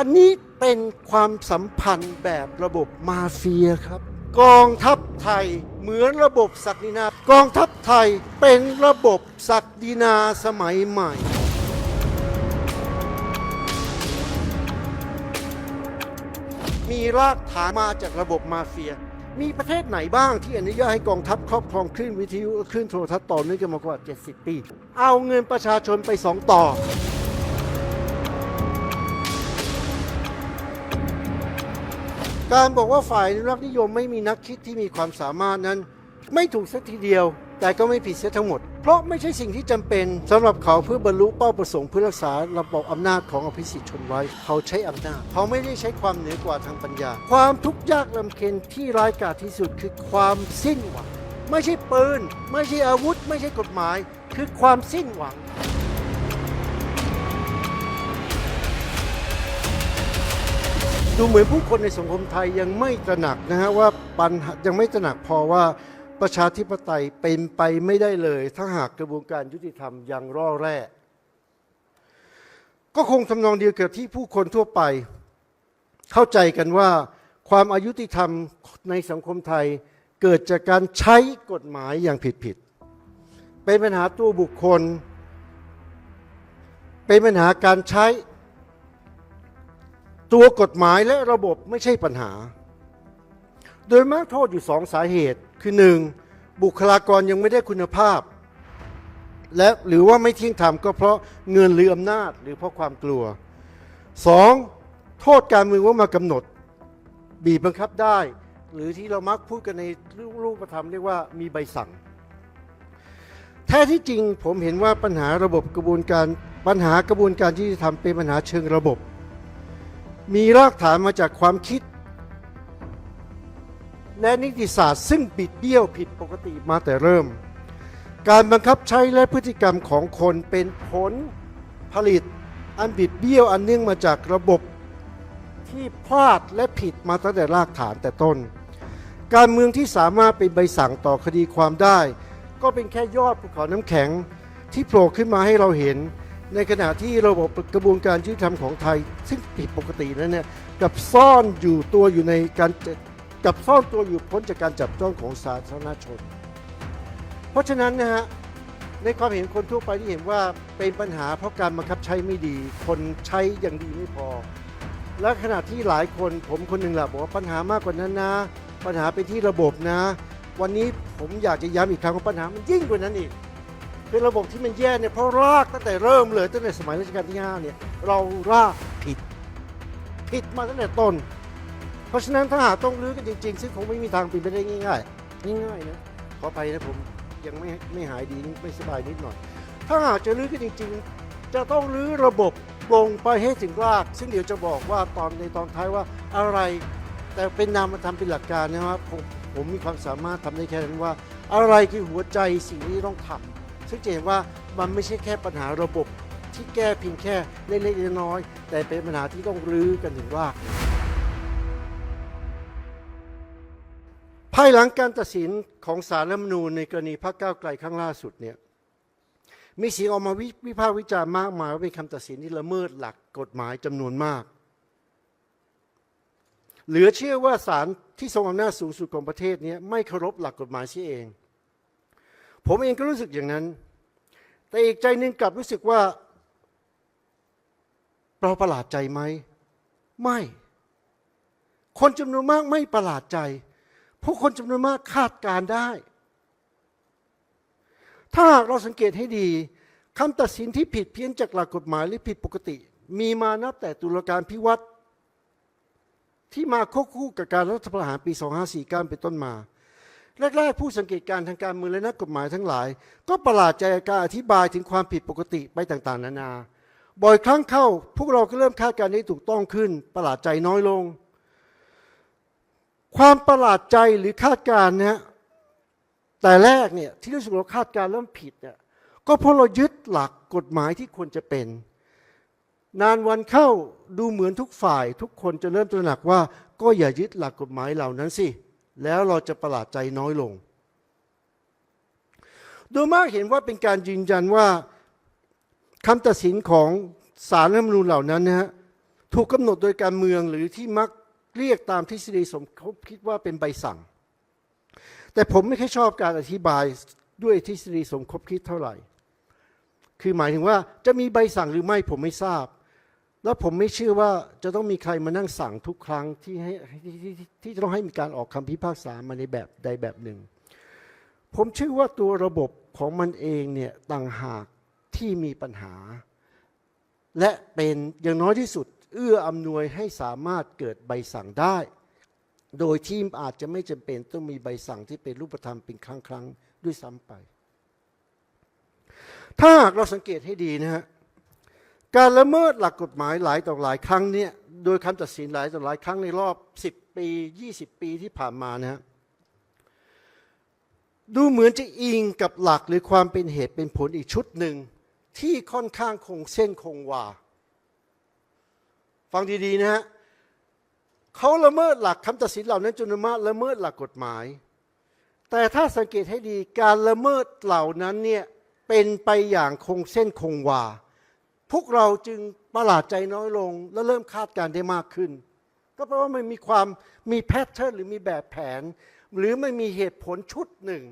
อันนี้เป็นความสัมพันธ์แบบระบบมาเฟียครับ กองทัพไทยเหมือนระบบศักดินา กองทัพไทยเป็นระบบศักดินาสมัยใหม่ มีรากฐานมาจากระบบมาเฟีย มีประเทศไหนบ้างที่อนุญาตให้กองทัพครอบครองคลื่นวิทยุคลื่นโทรทัศน์ต่อเนื่องกันมากว่า 70 ปี เอาเงินประชาชนไปสองต่อ การบอกว่าฝ่ายอนุรักษ์นิยมไม่มีนักคิดที่มีความสามารถนั้น ไม่ถูกสักทีเดียว แต่ก็ไม่ผิดเสียทั้งหมด เพราะไม่ใช่สิ่งที่จำเป็นสำหรับเขาเพื่อบรรลุเป้าประสงค์เพื่อรักษาระบบอำนาจของอภิสิทธิ์ชนไว้ เขาใช้อำนาจ เขาไม่ได้ใช้ความเหนือกว่าทางปัญญา ความทุกข์ยากลำเค็ญที่ร้ายกาจที่สุดคือความสิ้นหวัง ไม่ใช่ปืน ไม่ใช่อาวุธ ไม่ใช่กฎหมาย คือความสิ้นหวัง ดูเหมือนผู้คนในสังคมไทยยังไม่ตระหนักนะฮะว่าปัญหายังไม่ตระหนักพอว่าประชาธิปไตยเป็นไปไม่ได้เลย ถ้าหากกระบวนการยุติธรรมยังร่อแร่ก็คงทำนองเดียวกับที่ผู้คนทั่วไป เข้าใจกันว่า ความอายุติธรรมในสังคมไทยเกิดจากการใช้กฎหมายอย่างผิดๆเป็นปัญหาตัวบุคคล เป็นปัญหาการใช้ ตัวกฎหมายและระบบไม่ใช่ปัญหา โดยมากโทษอยู่สองสาเหตุ คือหนึ่งบุคลากรยังไม่ได้คุณภาพ และหรือว่าไม่เที่ยงธรรมก็เพราะเงินหรืออำนาจหรือเพราะความกลัวสองโทษการเมืองว่ามากำหนด บีบบังคับได้ หรือที่เรามักพูดกันในรูปธรรมเรียกว่ามีใบสั่ง แท้ที่จริงผมเห็นว่าปัญหาระบบกระบวนการปัญหากระบวนการที่จะทำเป็นปัญหาเชิงระบบ มีรากฐานมาจากความคิด และนิติศาสตร์ซึ่งบิดเบี้ยวผิดปกติมาแต่เริ่ม การบังคับใช้และพฤติกรรมของคนเป็นผลผลิตอันบิดเบี้ยวอันเนื่องมาจากระบบที่พลาดและผิดมาตั้งแต่รากฐานแต่ต้น การเมืองที่สามารถเป็นใบสั่งต่อคดีความได้ ก็เป็นแค่ยอดภูเขาน้ำแข็งที่โผล่ขึ้นมาให้เราเห็น ในขณะที่ระบบกระบวนการยุติธรรมของไทย ซึ่งผิดปกตินั้นเนี่ยกับซ่อนอยู่ตัวอยู่ในการกับซ่อนตัวอยู่พ้นจากการจับจ้องของสาธารณชน เพราะฉะนั้นนะฮะในความเห็นคนทั่วไปที่เห็นว่าเป็นปัญหาเพราะการบังคับใช้ไม่ดี คนใช้อย่างดีไม่พอ และขณะที่หลายคนผมคนหนึ่งแหละบอกว่าปัญหามากกว่านั้นนะ ปัญหาเป็นที่ระบบนะ วันนี้ผมอยากจะย้ำอีกครั้งว่าปัญหามันยิ่งกว่านั้นอีก เป็นระบบที่มันแย่เนี่ยเพราะรากตั้งแต่เริ่มเลยตั้งแต่สมัยรัชกาลที่5เนี่ยเรารากผิด ผิดมาตั้งแต่ต้น เพราะฉะนั้นถ้าหากต้องรื้อกันจริง ๆ ซึ่งคงไม่มีทางเป็นไปได้ง่ายๆง่ายๆนะขอไปนะผมยังไม่ไม่หายดีไม่สบายนิดหน่อย ถ้าหากจะรื้อกันจริง ๆ จะต้องรื้อระบบลงไปให้ถึงราก ซึ่งเดี๋ยวจะบอกว่าตอนในตอนท้ายว่าอะไรแต่เป็นนามธรรมเป็นหลักการนะครับผมผมมีความสามารถทำได้แค่นั้นว่า อะไรคือหัวใจสิ่งที่ต้องทำ ซึ่งจะเห็นว่ามันไม่ใช่แค่ปัญหาระบบที่แก้เพียงแค่เล็กๆน้อยๆแต่เป็นปัญหาที่ต้องรื้อกันถึงราภายหลังการตัดสินของสารรัฐธรรมนูญในกรณีพรรคก้าวไกลครั้งล่าสุดเนี่ยมีเสียงออกมาวิวิพากษ์วิจารณ์มากมายว่าเป็นคำตัดสินที่ละเมิดหลักกฎหมายจำนวนมาก เหลือเชื่อว่าศาลที่ทรงอำนาจสูงสุดของประเทศนี้ไม่เคารพหลักกฎหมายเสียเอง ผมเองก็รู้สึกอย่างนั้น แต่อีกใจหนึ่งกลับรู้สึกว่า เราประหลาดใจไหม ไม่ คนจำนวนมากไม่ประหลาดใจผู้คนจำนวนมากคาดการได้ ถ้าหากเราสังเกตให้ดีคำตัดสินที่ผิดเพี้ยนจากหลักกฎหมายหรือผิดปกติ มีมานับแต่ตุลาการพิวัตรที่มาควบคู่กับการรัฐประหารปี 2549 เป็นต้นมา แรกๆ ผู้สังเกตการณ์ทางการเมืองและนักกฎหมายทั้งหลาย ก็ประหลาดใจการอธิบายถึงความผิดปกติไปต่างๆ นานา บ่อยครั้งเข้า พวกเราก็เริ่มคาดการณ์ได้ถูกต้องขึ้น ประหลาดใจน้อยลง ความประหลาดใจหรือคาดการณ์นะฮะแต่แรกเนี่ยที่รู้สึกเราคาดการณ์เริ่มผิดเนี่ยก็เพราะเรายึดหลักกฎหมายที่ควรจะเป็น นานวันเข้าดูเหมือนทุกฝ่าย ทุกคนจะเริ่มตระหนักว่า ก็อย่ายึดหลักกฎหมายเหล่านั้นสิ แล้วเราจะประหลาดใจน้อยลง โดยมากเห็นว่าเป็นการยืนยันว่าคำตัดสินของสารรัฐมนูญเหล่านั้นนะฮะถูกกำหนดโดยการเมืองหรือที่มักเรียกตามทฤษฎีสมคบคิดว่าเป็นใบสั่ง แต่ผมไม่ค่อยชอบการอธิบายด้วยทฤษฎีสมคบคิดเท่าไหร่ คือหมายถึงว่าจะมีใบสั่งหรือไม่ผมไม่ทราบ แล้วผมไม่เชื่อว่าจะต้องมีใครมานั่งสั่งทุกครั้งที่ให้ที่ที่ที่ที่จะต้องให้มีการออกคำพิพากษามาในแบบใดแบบหนึ่ง ผมเชื่อว่าตัวระบบของมันเองเนี่ยต่างหากที่มีปัญหา และเป็นอย่างน้อยที่สุด เอื้ออำนวยให้สามารถเกิดใบสั่งได้ โดยที่อาจจะไม่จำเป็นต้องมีใบสั่งที่เป็นรูปธรรมเป็นครั้งครั้งด้วยซ้ำไป ถ้าหากเราสังเกตให้ดีนะฮะ การละเมิดหลักกฎหมายหลายต่อหลายครั้งเนี่ยโดยคำตัดสินหลายต่อหลายครั้งในรอบ 10 ปี 20 ปีที่ผ่านมานะฮะดูเหมือนจะอิงกับหลักหรือความเป็นเหตุเป็นผลอีกชุดหนึ่ง ที่ค่อนข้างคงเส้นคงวา ฟังดีๆนะฮะเขาละเมิดหลักคำตัดสินเหล่านั้นจนมาละเมิดหลักกฎหมาย แต่ถ้าสังเกตให้ดีการละเมิดเหล่านั้นเนี่ยเป็นไปอย่างคงเส้นคงวา พวกเราจึงประหลาดใจน้อยลง และเริ่มคาดการณ์ได้มากขึ้น ก็เพราะว่ามันมีความมีแพทเทิร์นหรือมีแบบแผน หรือไม่มีเหตุผลชุดหนึ่ง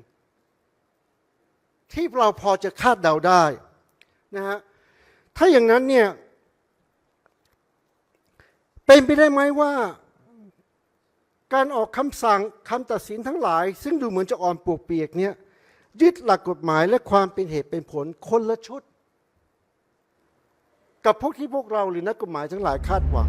ที่เราพอจะคาดเดาได้นะฮะถ้าอย่างนั้นเนี่ยเป็นไปได้ไหมว่าการออกคำสั่งคำตัดสินทั้งหลาย ซึ่งดูเหมือนจะอ่อนปวกเปียกเนี่ยยึดหลักกฎหมายและความเป็นเหตุเป็นผลคนละชุด กับพวกที่พวกเราหรือนักกฎหมายทั้งหลายคาดหวัง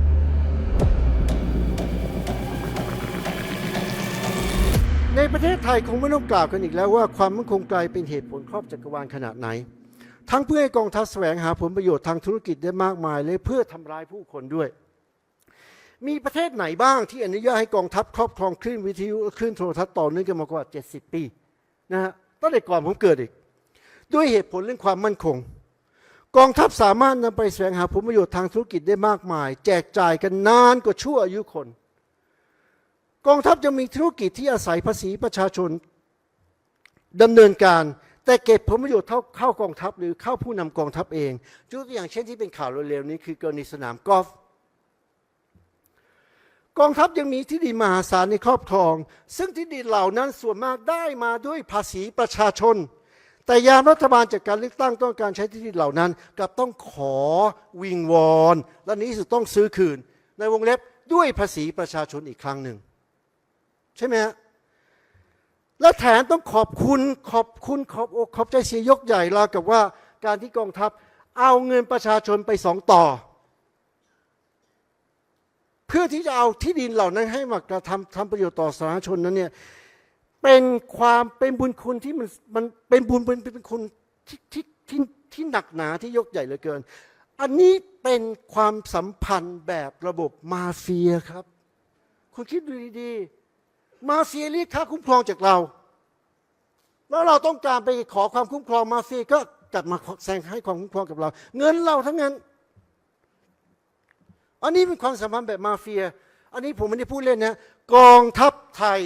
ในประเทศไทยคงไม่ต้องกล่าวกันอีกแล้วว่าความมั่นคงไกลเป็นเหตุผลครอบจักรวาลขนาดไหน ทั้งเพื่อให้กองทัพแสวงหาผลประโยชน์ทางธุรกิจได้มากมายและเพื่อทำร้ายผู้คนด้วย มีประเทศไหนบ้างที่อนุญาตให้กองทัพครอบครองคลื่นวิทยุคลื่นโทรทัศน์ต่อเนื่องกันมากว่า 70 ปีนะฮะตั้งแต่ก่อนผมเกิดอีก ด้วยเหตุผลเรื่องความมั่นคง กองทัพสามารถนำไปแสวงหาผลประโยชน์ทางธุรกิจได้มากมาย แจกจ่ายกันนานกว่าชั่วอายุคน กองทัพจะมีธุรกิจที่อาศัยภาษีประชาชนดำเนินการแต่เก็บผลประโยชน์เท่าเข้ากองทัพหรือเข้าผู้นำกองทัพเองยกตัวอย่างเช่นที่เป็นข่าวเร็วๆนี้คือกรณีสนามกอล์ฟกองทัพยังมีที่ดินมหาศาลในครอบครอง ซึ่งที่ดินเหล่านั้นส่วนมากได้มาด้วยภาษีประชาชน แต่ยามรัฐบาลจากการเลือกตั้งต้องการใช้ที่ดินเหล่านั้นกับต้องขอวิงวอน และนี้สุดต้องซื้อคืน ในวงเล็บด้วยภาษีประชาชนอีกครั้งหนึ่ง ใช่ไหมฮะและแถมต้องขอบคุณขอบคุณขอบอกขอบใจเสียยกใหญ่ลากับว่าการที่กองทัพเอาเงินประชาชนไปสองต่อ เพื่อที่จะเอาที่ดินเหล่านั้นให้มากระทำทำประโยชน์ต่อสาธารณชนนั้นเนี่ย เป็นความเป็นบุญคุณที่มันมันเป็นบุญเป็นเป็นคุณที่ที่ที่ที่หนักหนาที่ยกใหญ่เหลือเกิน อันนี้เป็นความสัมพันธ์แบบระบบมาเฟียครับ คุณคิดดูดีๆ มาเฟียเรียกค่าคุ้มครองจากเรา แล้วเราต้องการไปขอความคุ้มครองมาเฟียก็กลับมาแซงให้ความคุ้มครองกับเรา เงินเราทั้งนั้น อันนี้เป็นความสัมพันธ์แบบมาเฟีย อันนี้ผมไม่ได้พูดเล่นนะกองทัพไทย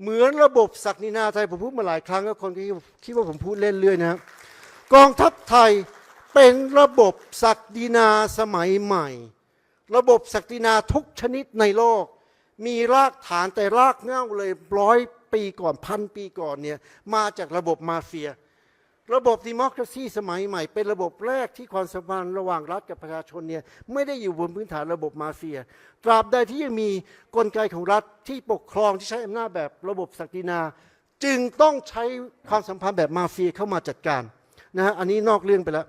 เหมือนระบบศักดินาไทยผมพูดมาหลายครั้งแล้วคนคิดว่าผมพูดเล่นเรื่อยนะกองทัพไทยเป็นระบบศักดินาสมัยใหม่ ระบบศักดินาทุกชนิดในโลก มีรากฐานแต่รากเง่าเลยร้อยปีก่อนพันปีก่อนเนี่ยมาจากระบบมาเฟีย ระบบดิโมคราซีสมัยใหม่ เป็นระบบแรกที่ความสัมพันธ์ระหว่างรัฐกับประชาชนเนี่ยไม่ได้อยู่บนพื้นฐานระบบมาเฟีย ตราบใดที่ยังมีกลไกของรัฐที่ปกครองที่ใช้อำนาจแบบระบบศักดินา จึงต้องใช้ความสัมพันธ์แบบมาเฟียเข้ามาจัดการนะฮะอันนี้นอกเรื่องไปแล้ว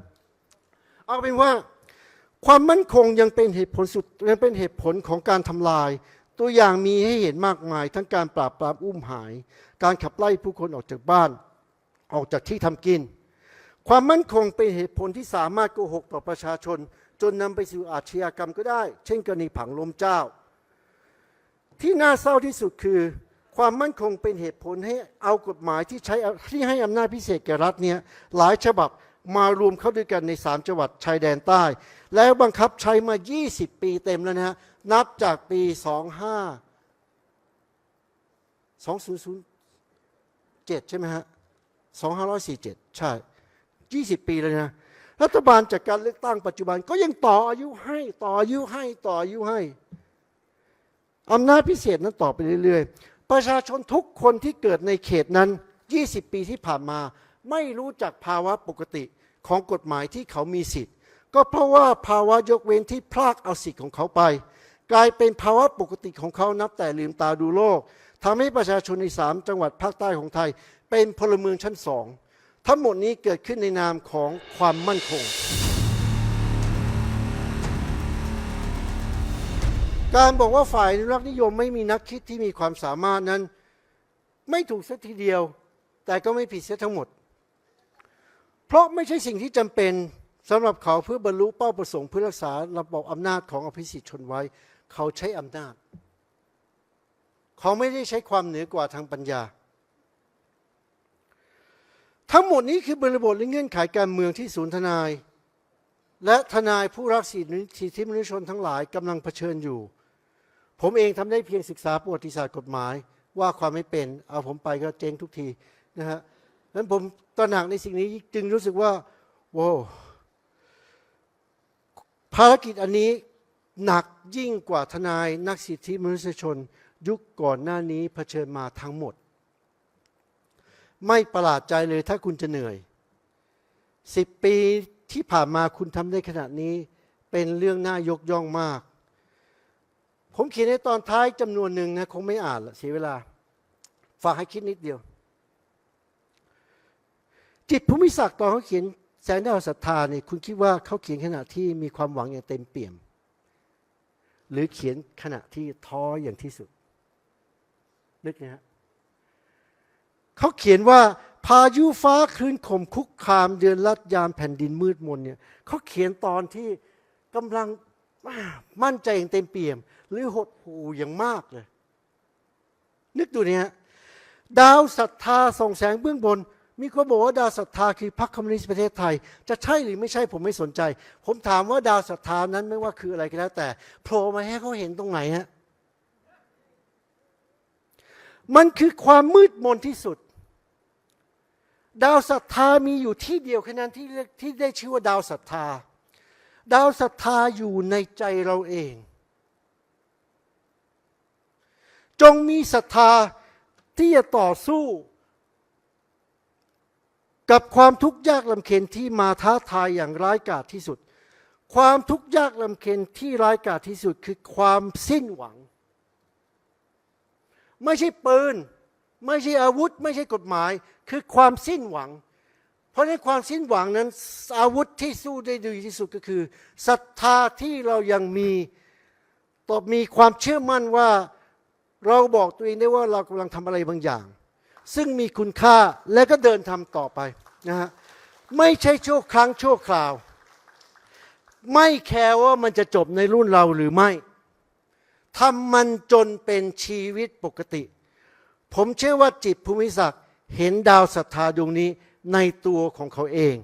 เอาเป็นว่าความมั่นคงยังเป็นเหตุผลสุดยังเป็นเหตุผลของการทำลาย ตัวอย่างมีให้เห็นมากมาย ทั้งการปราบปรามอุ้มหาย การขับไล่ผู้คนออกจากบ้าน ออกจากที่ทำกิน ความมั่นคงเป็นเหตุผลที่สามารถโกหกต่อประชาชน จนนำไปสู่อาชญากรรมก็ได้ เช่นกรณีผังลมเจ้า ที่น่าเศร้าที่สุดคือ ความมั่นคงเป็นเหตุผลให้เอากฎหมายที่ใช้ที่ให้อำนาจพิเศษแก่รัฐเนี่ยหลายฉบับมารวมเข้าด้วยกันใน 3 จังหวัดชายแดนใต้ แล้วบังคับใช้มา 20 ปีเต็มแล้วนะฮะนับจากปี 25 2007 ใช่ไหมฮะ 2547 ใช่ 20 ปีเลยนะ รัฐบาลจากการเลือกตั้งปัจจุบันก็ยังต่ออายุให้ต่ออายุให้ต่ออายุให้อำนาจพิเศษนั้นต่อไปเรื่อยๆ ประชาชนทุกคนที่เกิดในเขตนั้น 20 ปีที่ผ่านมา ไม่รู้จักภาวะปกติของกฎหมายที่เขามีสิทธิ์ ก็เพราะว่าภาวะยกเว้นที่พลากเอาสิทธิ์ของเขาไป กลายเป็นภาวะปกติของเขานับแต่ลืมตาดูโลกทำให้ประชาชนในสามจังหวัดภาคใต้ของไทย เป็นพลเมืองชั้นสอง ทั้งหมดนี้เกิดขึ้นในนามของความมั่นคง การบอกว่าฝ่ายอนุรักษ์นิยมไม่มีนักคิดที่มีความสามารถนั้น ไม่ถูกสักทีเดียว แต่ก็ไม่ผิดเสียทั้งหมด เพราะไม่ใช่สิ่งที่จำเป็นสำหรับเขาเพื่อบรรลุเป้าประสงค์เพื่อรักษาระบบอำนาจของอภิสิทธิ์ชนไว้ เขาใช้อำนาจ เขาไม่ได้ใช้ความเหนือกว่าทางปัญญา ทั้งหมดนี้คือบริบทและเงื่อนไขการเมืองที่ศูนย์ทนาย และทนายผู้รักสิทธิมนุษยชนทั้งหลายกำลังเผชิญอยู่ ผมเองทำได้เพียงศึกษาประวัติศาสตร์กฎหมาย ว่าความไม่เป็น เอาผมไปก็เจ๊งทุกทีนะฮะนั้นผมตระหนักในสิ่งนี้จึงรู้สึกว่าว้าวภารกิจอันนี้หนักยิ่งกว่าทนายนักสิทธิมนุษยชน ยุคก่อนหน้านี้เผชิญมาทั้งหมด ไม่ประหลาดใจเลยถ้าคุณจะเหนื่อยสิบปีที่ผ่านมาคุณทำได้ขนาดนี้ เป็นเรื่องน่ายกย่องมาก ผมเขียนในตอนท้ายจำนวนหนึ่งนะคงไม่อ่านละเสียเวลา ฝากให้คิดนิดเดียว จิตภูมิศักดิ์ตอนเขาเขียนแสงดาวศรัทธาเนี่ยคุณคิดว่าเขาเขียนขณะที่มีความหวังอย่างเต็มเปี่ยม หรือเขียนขณะที่ท้ออย่างที่สุดนึกนะฮะ เขาเขียนว่าพายุฟ้าคลื่นข่มคุกคามเดือนลัดยามแผ่นดินมืดมนเนี่ยเขาเขียนตอนที่กำลังมั่นใจอย่างเต็มเปี่ยม หรือหดหู่อย่างมากเลย นึกดูเนี่ยดาวศรัทธาส่องแสงเบื้องบน มีคนบอกว่าดาวศรัทธาคือพรรคคอมมิวนิสต์ประเทศไทย จะใช่หรือไม่ใช่ผมไม่สนใจ ผมถามว่าดาวศรัทธานั้นไม่ว่าคืออะไรก็แล้วแต่โผล่มาให้เขาเห็นตรงไหนฮะมันคือความมืดมนที่สุด ดาวศรัทธามีอยู่ที่เดียวแค่นั้นที่ที่ได้ชื่อว่าดาวศรัทธา ดาวศรัทธาอยู่ในใจเราเอง จงมีศรัทธาที่จะต่อสู้ กับความทุกข์ยากลำเค็ญที่มาท้าทายอย่างร้ายกาจที่สุด ความทุกข์ยากลำเค็ญที่ร้ายกาจที่สุดคือความสิ้นหวัง ไม่ใช่ปืน ไม่ใช่อาวุธ ไม่ใช่กฎหมาย คือความสิ้นหวัง เพราะในความสิ้นหวังนั้น อาวุธที่สู้ได้ดีที่สุดก็คือศรัทธาที่เรายังมีตอบมีความเชื่อมั่นว่าเราบอกตัวเองได้ว่าเรากำลังทำอะไรบางอย่าง ซึ่งมีคุณค่าและก็เดินทำต่อไปนะฮะไม่ใช่ชั่วครั้งชั่วคราว ไม่แคร์ว่ามันจะจบในรุ่นเราหรือไม่ทำมันจนเป็นชีวิตปกติ ผมเชื่อว่าจิตภูมิศักดิ์ เห็นดาวศรัทธาดวงนี้ในตัวของเขาเอง